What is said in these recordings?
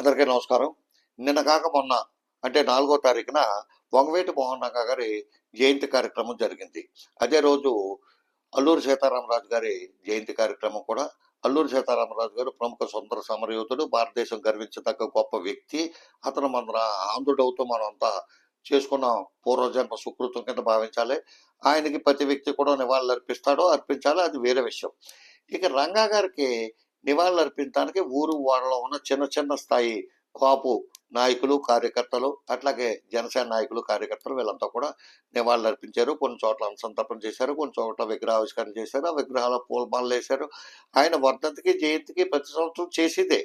అందరికీ నమస్కారం. నిన్న కాక మొన్న అంటే నాలుగో తారీఖున వంగవేటి మోహన్ రంగా గారి జయంతి కార్యక్రమం జరిగింది. అదే రోజు అల్లూరి సీతారామరాజు గారి జయంతి కార్యక్రమం కూడా అల్లూరి సీతారామరాజు గారు ప్రముఖ సుందర సమరయోధుడు భారతదేశం గర్వించదగ్గ గొప్ప వ్యక్తి. అతను మన ఆంధ్రుడవుతూ మనం అంతా చేసుకున్న. పూర్వజన్మ సుకృతం కింద భావించాలి. ఆయనకి ప్రతి వ్యక్తి కూడా నివాళులు అర్పిస్తాడో అర్పించాలి. అది వేరే విషయం. ఇక రంగా గారికి నివాళులర్పించడానికి ఊరు వాడలో ఉన్న చిన్న చిన్న స్థాయి కాపు నాయకులు కార్యకర్తలు అట్లాగే జనసేన నాయకులు కార్యకర్తలు వీళ్ళంతా కూడా నివాళులు అర్పించారు కొన్ని చోట్ల అనుసంతర్పణ చేశారు కొన్ని చోట్ల విగ్రహావిష్కరణ చేశారు ఆ విగ్రహాల పూలమాలలు వేశారు. ఆయన వర్ధంతికి జయంతికి ప్రతి సంవత్సరం చేసేదే.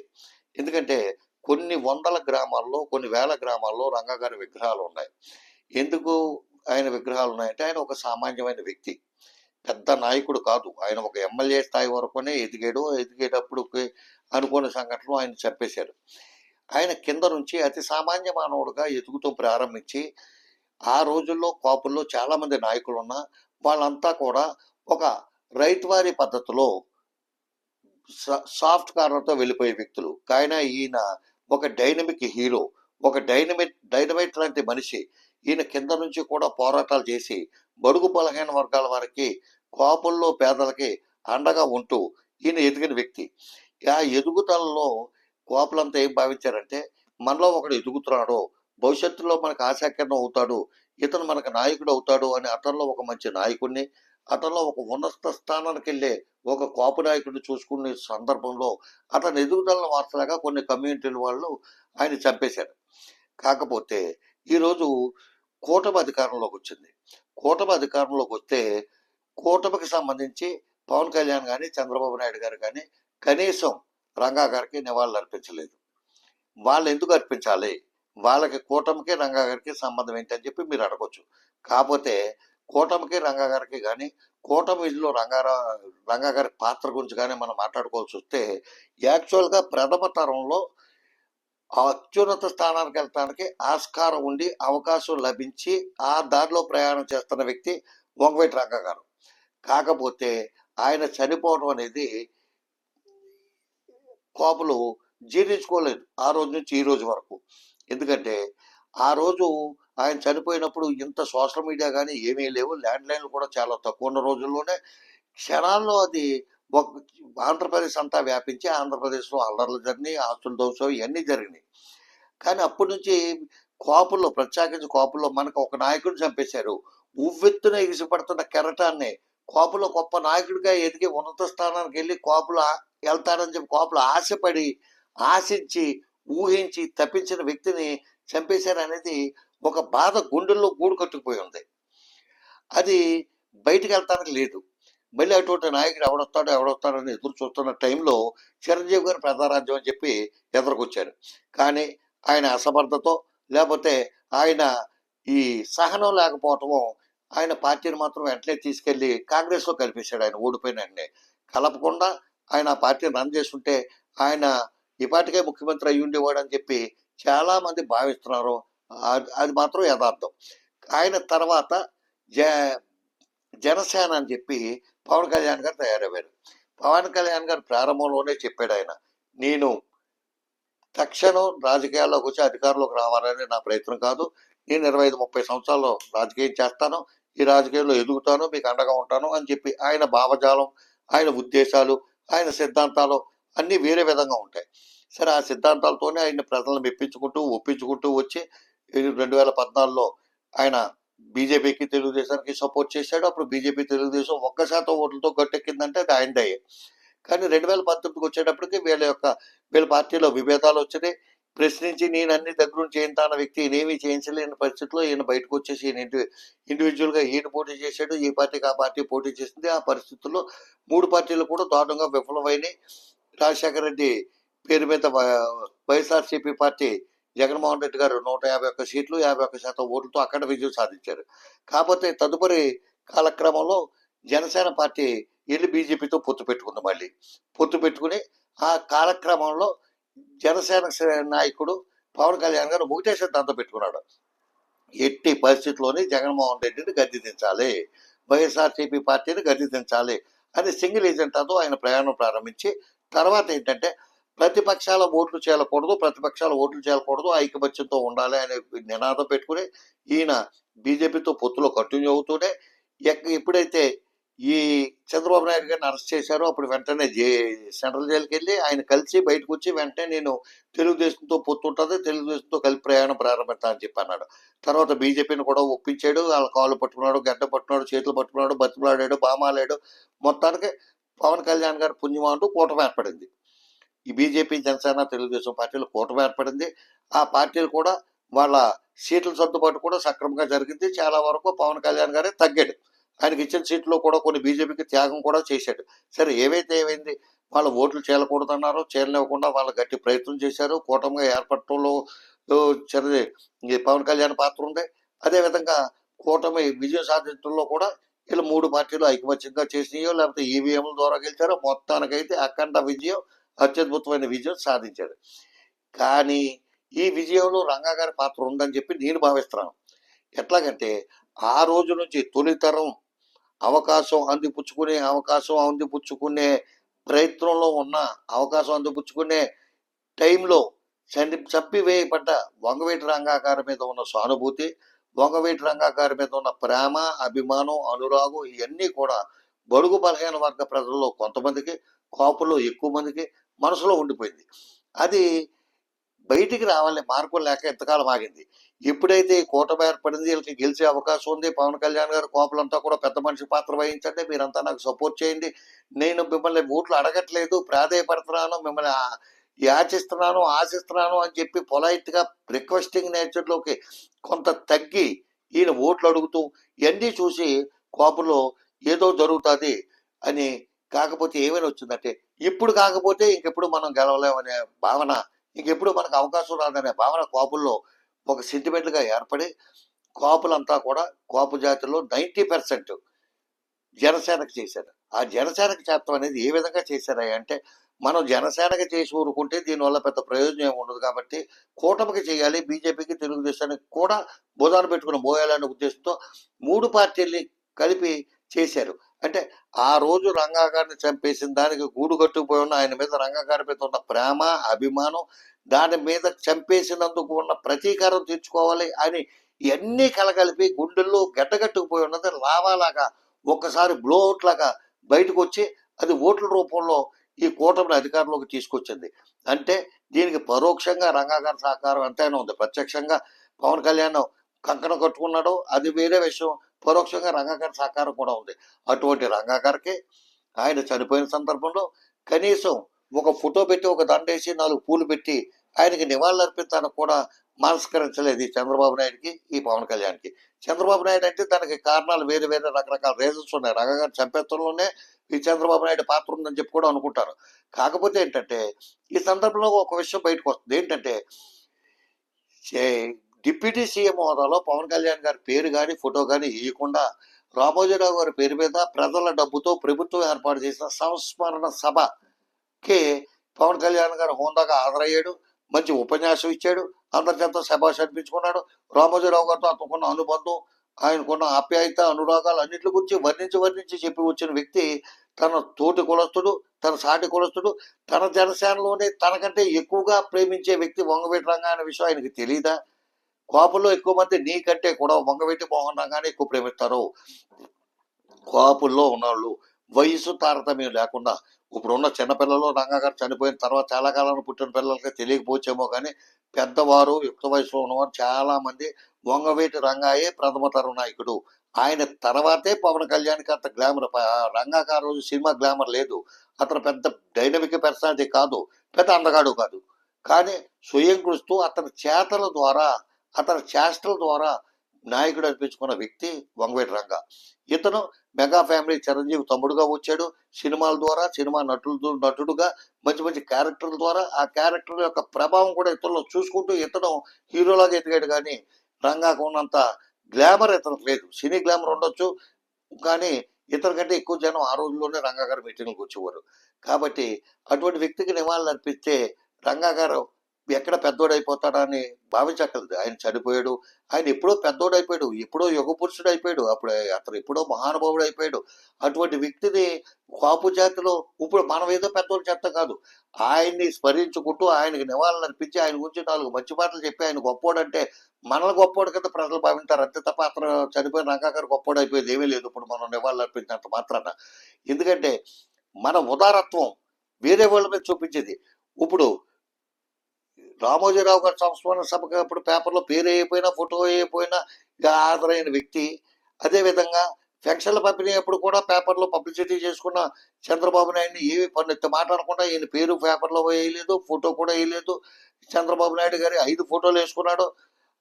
ఎందుకంటే కొన్ని వందల గ్రామాల్లో కొన్ని వేల గ్రామాల్లో రంగగారి విగ్రహాలు ఉన్నాయి. ఎందుకు ఆయన విగ్రహాలు ఉన్నాయంటే ఆయన ఒక సామాన్యమైన వ్యక్తి. పెద్ద నాయకుడు కాదు. ఆయన ఒక ఎమ్మెల్యే స్థాయి వరకునే ఎదిగాడు ఎదిగేటప్పుడు అనుకోని సంఘటనలు ఆయన చంపేశారు ఆయన కింద నుంచి అతి సామాన్య మానవుడుగా ఎదుగుతూ ప్రారంభించి ఆ రోజుల్లో కాపుల్లో చాలామంది నాయకులు ఉన్నా వాళ్ళంతా కూడా ఒక రైతువారి పద్ధతిలో సా- సాఫ్ట్ కార్నర్తో వెళ్ళిపోయే వ్యక్తులు. కానీ ఈయన ఒక డైనమిక్ హీరో ఒక డైనమిక్ డైనమైట్ లాంటి మనిషి. ఈయన కింద నుంచి కూడా పోరాటాలు చేసి బడుగు బలహీన వర్గాల వారికి కోపంలో పేదలకి అండగా ఉంటూ ఈయన ఎదిగిన వ్యక్తి. ఆ ఎదుగుదలలో కోపలంతా ఏం భావించారంటే మనలో ఒకడు ఎదుగుతున్నాడు భవిష్యత్తులో మనకు ఆశాకరణం అవుతాడు ఇతను మనకు నాయకుడు అవుతాడు అని అతనిలో ఒక మంచి నాయకుడిని అతనిలో ఒక ఉన్నత స్థానానికి వెళ్ళే ఒక కోపు నాయకుడిని చూసుకునే సందర్భంలో అతని ఎదుగుదలను వార్తలాగా కొన్ని కమ్యూనిటీల వాళ్ళు ఆయన చంపేశారు. కాకపోతే ఈరోజు కూటమి అధికారంలోకి వచ్చింది. కూటమి అధికారంలోకి వస్తే కూటమికి సంబంధించి పవన్ కళ్యాణ్ కానీ చంద్రబాబు నాయుడు గారు కానీ కనీసం రంగా గారికి నివాళులు అర్పించలేదు. వాళ్ళు ఎందుకు అర్పించాలి? వాళ్ళకి కూటమికి రంగా గారికి సంబంధం ఏంటని చెప్పి మీరు అడగొచ్చు. కాకపోతే కూటమికి రంగా గారికి కానీ కూటమిలో రంగారా రంగా గారి పాత్ర గురించి కానీ మనం మాట్లాడుకోవాల్సి వస్తే యాక్చువల్గా ప్రథమ తరంలో అత్యున్నత స్థానానికి వెళ్ళటానికి ఆస్కారం ఉండి అవకాశం లభించి ఆ దారిలో ప్రయాణం చేస్తున్న వ్యక్తి వంగవేటి రంగా గారు కాకపోతే ఆయన చనిపోవడం అనేది కోపలు జీర్ణించుకోలేదు ఆ రోజు నుంచి ఈ రోజు వరకు. ఎందుకంటే ఆ రోజు ఆయన చనిపోయినప్పుడు ఇంత సోషల్ మీడియా కానీ ఏమీ లేవు. ల్యాండ్ లైన్లు కూడా చాలా తక్కువ ఉన్న రోజుల్లోనే క్షణాల్లో అది ఒక ఆంధ్రప్రదేశ్ అంతా వ్యాపించి ఆంధ్రప్రదేశ్లో అల్లర్లు జరిగినాయి ఆస్తుల దోషం ఇవన్నీ జరిగినాయి. కానీ అప్పటి నుంచి కోపంలో ప్రత్యేకించి కోపంలో మనకు ఒక నాయకుడిని చంపేశారు. ఉవ్వెత్తున ఎగిసిపడుతున్న కెరటాన్ని కోపలో గొప్ప నాయకుడిగా ఎదిగి ఉన్నత స్థానానికి వెళ్ళి కోపలు వెళ్తాడని చెప్పి కోపలు ఆశపడి ఆశించి ఊహించి తప్పించిన వ్యక్తిని చంపేశారనేది ఒక బాధ గుండెల్లో గూడు కట్టుకుపోయి ఉంది. అది బయటికి వెళ్తానికి లేదు. మళ్ళీ అటువంటి నాయకుడు ఎవడొస్తాడో ఎవడొస్తాడో అని ఎదురు చూస్తున్న టైంలో చిరంజీవి గారు ప్రధారాజ్యం అని చెప్పి ఎదురుకొచ్చారు. కానీ ఆయన అసమర్థతో లేకపోతే ఆయన ఈ సహనం లేకపోవటము ఆయన పార్టీని మాత్రం వెంటనే తీసుకెళ్ళి కాంగ్రెస్లో కలిపేశాడు ఆయన ఓడిపోయిన వెంటనే. కలపకుండా ఆయన ఆ పార్టీని రన్ చేస్తుంటే ఆయన ఇపాటికే ముఖ్యమంత్రి అయ్యి ఉండేవాడు అని చెప్పి చాలా మంది భావిస్తున్నారు అది- మాత్రం యథార్థం. ఆయన తర్వాత జ జనసేన అని చెప్పి పవన్ కళ్యాణ్ గారు తయారయ్యారు. పవన్ కళ్యాణ్ గారు ప్రారంభంలోనే చెప్పాడు ఆయన నేను తక్షణం రాజకీయాల్లోకి వచ్చి అధికారంలోకి రావాలని నా ప్రయత్నం కాదు. నేను ఇరవై ఐదు ముప్పై సంవత్సరాల్లో రాజకీయం చేస్తాను ఈ రాజకీయంలో ఎదుగుతాను మీకు అండగా ఉంటాను అని చెప్పి ఆయన భావజాలం ఆయన ఉద్దేశాలు ఆయన సిద్ధాంతాలు అన్నీ వేరే విధంగా ఉంటాయి. సరే ఆ సిద్ధాంతాలతోనే ఆయన ప్రజలను మెప్పించుకుంటూ ఒప్పించుకుంటూ వచ్చి రెండు వేల పద్నాలుగులో ఆయన బీజేపీకి తెలుగుదేశానికి సపోర్ట్ చేశాడు. అప్పుడు బీజేపీ తెలుగుదేశం ఒక్క శాతం ఓట్లతో గట్టెక్కిందంటే అది ఆయనదయ్యే కానీ రెండు వేల పంతొమ్మిదికి వచ్చేటప్పటికి వీళ్ళ యొక్క వీళ్ళ పార్టీలో విభేదాలు వచ్చినాయి. ప్రశ్నించి నేను అన్ని దగ్గర నుంచి చేయింతాన వ్యక్తి ఈయనేమీ చేయించలేని పరిస్థితిలో ఈయన బయటకు వచ్చేసి ఈయన ఇండి ఇండివిజువల్గా ఈయన పోటీ చేశాడు. ఈ పార్టీకి ఆ పార్టీ పోటీ చేసింది. ఆ పరిస్థితుల్లో మూడు పార్టీలు కూడా దారుణంగా విఫలమైనాయి. రాజశేఖర రెడ్డి పేరు మీద వైఎస్ఆర్సీపీ పార్టీ జగన్మోహన్ రెడ్డి గారు నూట యాభై ఒక్క సీట్లు యాభై ఒక్క శాతం ఓట్లతో అక్కడ విజయం సాధించారు. కాకపోతే తదుపరి కాలక్రమంలో జనసేన పార్టీ వెళ్ళి బీజేపీతో పొత్తు పెట్టుకుంది మళ్ళీ. పొత్తు పెట్టుకుని ఆ కాలక్రమంలో జనసేన నాయకుడు పవన్ కళ్యాణ్ గారు ఒకటే సిద్ధాంతం పెట్టుకున్నాడు. ఎట్టి పరిస్థితుల్లోని జగన్మోహన్ రెడ్డిని గద్దెదించాలి వైఎస్ఆర్సీపీ పార్టీని గద్దెదించాలి అని సింగిల్ ఏజెంటాతో ఆయన ప్రయాణం ప్రారంభించి తర్వాత ఏంటంటే ప్రతిపక్షాల ఓట్లు చేయకూడదు ప్రతిపక్షాల ఓట్లు చేయకూడదు ఐకమత్యంతో ఉండాలి అనే నినాదం పెట్టుకుని ఈయన బీజేపీతో పొత్తులో కంటిన్యూ అవుతూనే ఎక్క- ఎప్పుడైతే ఈ చంద్రబాబు నాయుడు గారిని అరెస్ట్ చేశారు అప్పుడు వెంటనే జే సెంట్రల్ జైలుకి వెళ్ళి ఆయన కలిసి బయటకు వచ్చి వెంటనే నేను తెలుగుదేశంతో పొత్తు ఉంటుంది తెలుగుదేశంతో కలిపి ప్రయాణం ప్రారంభిస్తా అని చెప్పి అన్నాడు. తర్వాత బీజేపీని కూడా ఒప్పించాడు వాళ్ళ కాళ్ళు పట్టుకున్నాడు గడ్డ పట్టుకున్నాడు చేతులు పట్టుకున్నాడు బతిమలాడాడు బామాలాడు మొత్తానికి పవన్ కళ్యాణ్ గారి పుణ్యమా అంటూ కూటమి ఏర్పడింది. ఈ బీజేపీ జనసేన తెలుగుదేశం పార్టీలు కూటమి ఏర్పడింది. ఆ పార్టీలు కూడా వాళ్ళ సీట్ల సర్దుబాటు కూడా సక్రమంగా జరిగింది. చాలా వరకు పవన్ కళ్యాణ్ గారే తగ్గాడు. ఆయనకి ఇచ్చిన సీట్లో కూడా కొన్ని బీజేపీకి త్యాగం కూడా చేశాడు. సరే ఏవైతే ఏమైంది? వాళ్ళ ఓట్లు చేయకూడదన్నారో చేయనివ్వకుండా వాళ్ళు గట్టి ప్రయత్నం చేశారు. కూటమిగా ఏర్పడటంలో ఓ, చరి పవన్ కళ్యాణ్ పాత్ర ఉంది. అదేవిధంగా కూటమి విజయం సాధించడంలో కూడా వీళ్ళు మూడు పార్టీలు ఐకమత్యంగా చేసినాయో లేకపోతే ఈవీఎంల ద్వారా గెలిచారో మొత్తానికైతే అఖండ విజయం అత్యద్భుతమైన విజయం సాధించారు కానీ ఈ విజయంలో రంగా గారి పాత్ర ఉందని చెప్పి నేను భావిస్తున్నాను. ఎట్లాగంటే ఆ రోజు నుంచి తొలితరం అవకాశం అందిపుచ్చుకునే అవకాశం అందిపుచ్చుకునే ప్రయత్నంలో ఉన్న అవకాశం అందిపుచ్చుకునే టైంలో చండి చంపివేయబడ్డ వంగవేటి రంగాగారి మీద ఉన్న సానుభూతి వంగవేటి రంగాగారి మీద ఉన్న ప్రేమ అభిమానం అనురాగం ఇవన్నీ కూడా బడుగు బలహీన వర్గ ప్రజల్లో కొంతమందికి కాపుల్లో ఎక్కువ మందికి మనసులో ఉండిపోయింది. అది బయటికి రావాలి మార్గం లేక ఎంతకాలం ఆగింది. ఎప్పుడైతే ఈ కూటమి ఏర్పడింది వీళ్ళకి గెలిచే అవకాశం ఉంది. పవన్ కళ్యాణ్ గారు కోపలంతా కూడా పెద్ద మనిషి పాత్ర వహించండి. మీరంతా నాకు సపోర్ట్ చేయండి. నేను మిమ్మల్ని ఓట్లు అడగట్లేదు ప్రాధాయపడుతున్నాను మిమ్మల్ని యాచిస్తున్నాను ఆశిస్తున్నాను అని చెప్పి పొలైట్గా రిక్వెస్టింగ్ నేచర్లోకి కొంత తగ్గి ఈయన ఓట్లు అడుగుతూ ఇవన్నీ చూసి కోపంలో ఏదో జరుగుతుంది అని కాకపోతే ఏమైనా వచ్చిందంటే ఇప్పుడు కాకపోతే ఇంకెప్పుడు మనం గెలవలేమనే భావన ఇంకెప్పుడు మనకు అవకాశం రాదనే భావన కోపుల్లో ఒక సెంటిమెంట్గా ఏర్పడి కోపులంతా కూడా కోపు జాతిలో నైంటీ పర్సెంట్ జనసేనకు చేశారు. ఆ జనసేనకు చేస్తాం అనేది ఏ విధంగా చేశారా అంటే మనం జనసేనకి చేసి ఊరుకుంటే దీనివల్ల పెద్ద ప్రయోజనం ఉండదు కాబట్టి కూటమికి చేయాలి బీజేపీకి తెలుగుదేశానికి కూడా బోధాన పెట్టుకుని మోయాలనే ఉద్దేశంతో మూడు పార్టీల్ని కలిపి చేశారు. అంటే ఆ రోజు రంగాగారిని చంపేసిన దానికి గూడు కట్టుకుపోయి ఉన్న ఆయన మీద రంగాగారి మీద ఉన్న ప్రేమ అభిమానం దాని మీద చంపేసినందుకు ఉన్న ప్రతీకారం తీర్చుకోవాలి అని ఇవన్నీ కలగలిపి గుండెల్లో గడ్డగట్టుకుపోయి ఉన్నది లావాలాగా ఒక్కసారి బ్లోఅవుట్ లాగా బయటకు వచ్చి అది ఓట్ల రూపంలో ఈ కూటమిని అధికారంలోకి తీసుకొచ్చింది. అంటే దీనికి పరోక్షంగా రంగాగారి సహకారం ఎంతైనా ఉంది. ప్రత్యక్షంగా పవన్ కళ్యాణ్ కంకణం కట్టుకున్నాడు అది వేరే విషయం. పరోక్షంగా రంగా సహకారం కూడా ఉంది. అటువంటి రంగా ఆయన చనిపోయిన సందర్భంలో కనీసం ఒక ఫోటో పెట్టి ఒక దండేసి నాలుగు పూలు పెట్టి ఆయనకి నివాళులు అర్పిస్తానికి కూడా మనస్కరించలేదు ఈ చంద్రబాబు నాయుడుకి ఈ పవన్ కళ్యాణ్కి. చంద్రబాబు నాయుడు అంటే దానికి కారణాలు వేరే వేరే రకరకాల రీజన్స్ ఉన్నాయి. రంగా గారి చంపేత్తంలోనే ఈ చంద్రబాబు నాయుడు పాత్ర ఉందని చెప్పి కూడా అనుకుంటారు. కాకపోతే ఏంటంటే ఈ సందర్భంలో ఒక విషయం బయటకు వస్తుంది. ఏంటంటే చే- డిప్యూటీ సీఎం హోదాలో పవన్ కళ్యాణ్ గారి పేరు కానీ ఫోటో కానీ ఇవ్వకుండా రామోజీరావు గారి పేరు మీద ప్రజల డబ్బుతో ప్రభుత్వం ఏర్పాటు చేసిన సంస్మరణ సభకి పవన్ కళ్యాణ్ గారు హోందాగా హాజరయ్యాడు మంచి ఉపన్యాసం ఇచ్చాడు అందరి చేత శభాష్ అనిపించుకున్నాడు. రామోజీరావు గారితో అతనుకున్న అనుబంధం ఆయనకున్న ఆప్యాయత అనురాగాలు అన్నింటి గురించి వర్ణించి వర్ణించి చెప్పి వచ్చిన వ్యక్తి తన తోటి కులస్తుడు తన సాటి కులస్తుడు తన జనసేనలోనే తనకంటే ఎక్కువగా ప్రేమించే వ్యక్తి వంగవీటి రంగా అనే విషయం ఆయనకి తెలియదా కోపంలో ఎక్కువ మంది నీకంటే కూడా వంగవీటి మోహన్ రంగానే ఎక్కువ ప్రేమిస్తారు. కోపంలో ఉన్నవాళ్ళు వయసు తారతమ్యం లేకుండా ఇప్పుడున్న చిన్నపిల్లలు రంగా గారు చనిపోయిన తర్వాత చాలా కాలం పుట్టిన పిల్లలకి తెలియకపోవచ్చేమో కానీ పెద్దవారు యుక్త వయసులో ఉన్నవారు చాలా మంది వంగవేటి రంగాయే ప్రథమ తరం నాయకుడు. ఆయన తర్వాతే పవన్ కళ్యాణ్కి అంత గ్లామర్. రంగాకి ఆ రోజు సినిమా గ్లామర్ లేదు. అతను పెద్ద డైనమిక్ పర్సనాలిటీ కాదు. పెద్ద అందగాడు కాదు. కానీ స్వయం కృస్తూ అతని చేతల ద్వారా అతని చేష్టల ద్వారా నాయకుడు అనిపించుకున్న వ్యక్తి వంగవేటి రంగ. ఇతను మెగా ఫ్యామిలీ చిరంజీవి తమ్ముడుగా వచ్చాడు. సినిమాల ద్వారా సినిమా నటుడు నటుడుగా మంచి మంచి క్యారెక్టర్ల ద్వారా. ఆ క్యారెక్టర్ యొక్క ప్రభావం కూడా ఇతరులు చూసుకుంటూ ఇతను హీరోలాగా ఎదిగాడు కానీ రంగాకు ఉన్నంత గ్లామర్ ఇతనికి లేదు. సినీ గ్లామర్ ఉండొచ్చు కానీ ఇతని కంటే ఎక్కువ జనం ఆ రోజుల్లోనే రంగా గారి మీటింగ్లకు వచ్చేవారు. కాబట్టి అటువంటి వ్యక్తికి నివాళులు అర్పిస్తే రంగా గారు ఎక్కడ పెద్దోడైపోతాడా అని భావించక్కర్లేదు. ఆయన చనిపోయాడు. ఆయన ఎప్పుడో పెద్దోడైపోయాడు. ఎప్పుడో యుగ పురుషుడు అయిపోయాడు అప్పుడు అతను ఎప్పుడో మహానుభావుడు అయిపోయాడు అటువంటి వ్యక్తిని కాపు జాతిలో ఇప్పుడు మనం ఏదో పెద్దోడు చెత్త కాదు. ఆయన్ని స్మరించుకుంటూ ఆయనకి నివాళులు అర్పించి ఆయన గురించి నాలుగు మంచి మాటలు చెప్పి ఆయన గొప్పోడంటే మనల్ని గొప్పోడు కింద ప్రజలు భావింటారు. అంతే తప్ప అతను చనిపోయిన రంగాగారు గొప్పోడు అయిపోయేది ఏమీ లేదు. ఇప్పుడు మనం నివాళులు అర్పించినంత మాత్రాన. ఎందుకంటే మన ఉదారత్వం వేరే వాళ్ళ మీద చూపించేది. ఇప్పుడు రామోజీరావు గారి సంస్మరణ సభకు అప్పుడు పేపర్లో పేరు అయిపోయినా ఫోటో అయిపోయినా ఇంకా హాజరైన వ్యక్తి. అదేవిధంగా పెన్షన్ల పంపిణీ అప్పుడు కూడా పేపర్లో పబ్లిసిటీ చేసుకున్న చంద్రబాబు నాయుడిని ఏమి పన్నెత్తి మాట్లాడకుండా ఈయన పేరు పేపర్లో వేయలేదు ఫోటో కూడా వేయలేదు. చంద్రబాబు నాయుడు గారి ఐదు ఫోటోలు వేసుకున్నాడు.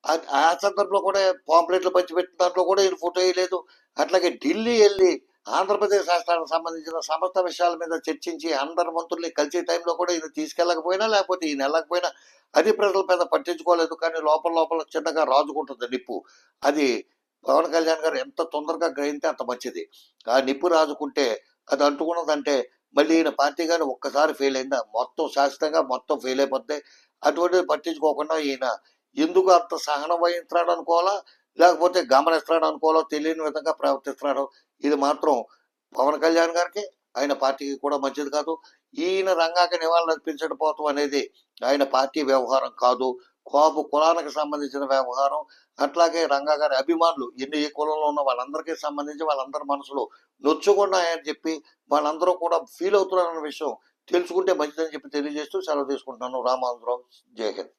ఆ- ఆ సందర్భంలో కూడా పాంప్లెట్లు పంచిపెట్టిన దాంట్లో కూడా ఈయన ఫోటో వేయలేదు. అట్లాగే ఢిల్లీ వెళ్ళి ఆంధ్రప్రదేశ్ రాష్ట్రానికి సంబంధించిన సమస్త విషయాల మీద చర్చించి అందరి మంత్రుల్ని కలిసే టైంలో కూడా ఈయన తీసుకెళ్ళకపోయినా లేకపోతే ఈయన వెళ్ళకపోయినా అది ప్రజల పెద్ద పట్టించుకోలేదు. కానీ లోపల లోపల చిన్నగా రాజుకుంటుంది నిప్పు. అది పవన్ కళ్యాణ్ గారు ఎంత తొందరగా గ్రహించే అంత మంచిది. ఆ నిప్పు రాజుకుంటే అది అంటుకున్నదంటే మళ్ళీ ఈయన పార్టీ కానీ ఒక్కసారి ఫెయిల్ అయిందా? మొత్తం శాశ్వతంగా మొత్తం ఫెయిల్ అయిపోతే అటువంటిది పట్టించుకోకుండా ఈయన ఎందుకు అంత సహనం వహించాడు అనుకోవాలా లేకపోతే గమనిస్తాడు అనుకోవాలో తెలియని విధంగా ప్రవర్తిస్తున్నాడు. ఇది మాత్రం పవన్ కళ్యాణ్ గారికి ఆయన పార్టీకి కూడా మంచిది కాదు. ఈయన రంగాకి నివాళులు అర్పించకపోవటం అనేది ఆయన పార్టీ వ్యవహారం కాదు. కోపు కులానికి సంబంధించిన వ్యవహారం అట్లాగే రంగా గారి అభిమానులు ఎన్ని ఏ కులంలో ఉన్న వాళ్ళందరికీ సంబంధించి వాళ్ళందరి మనసులో నొచ్చుకున్నాయని చెప్పి వాళ్ళందరూ కూడా ఫీల్ అవుతున్నారన్న విషయం తెలుసుకుంటే మంచిదని చెప్పి తెలియజేస్తూ సెలవు తీసుకుంటున్నాను. రామాంధ్రరావు జై హింద్.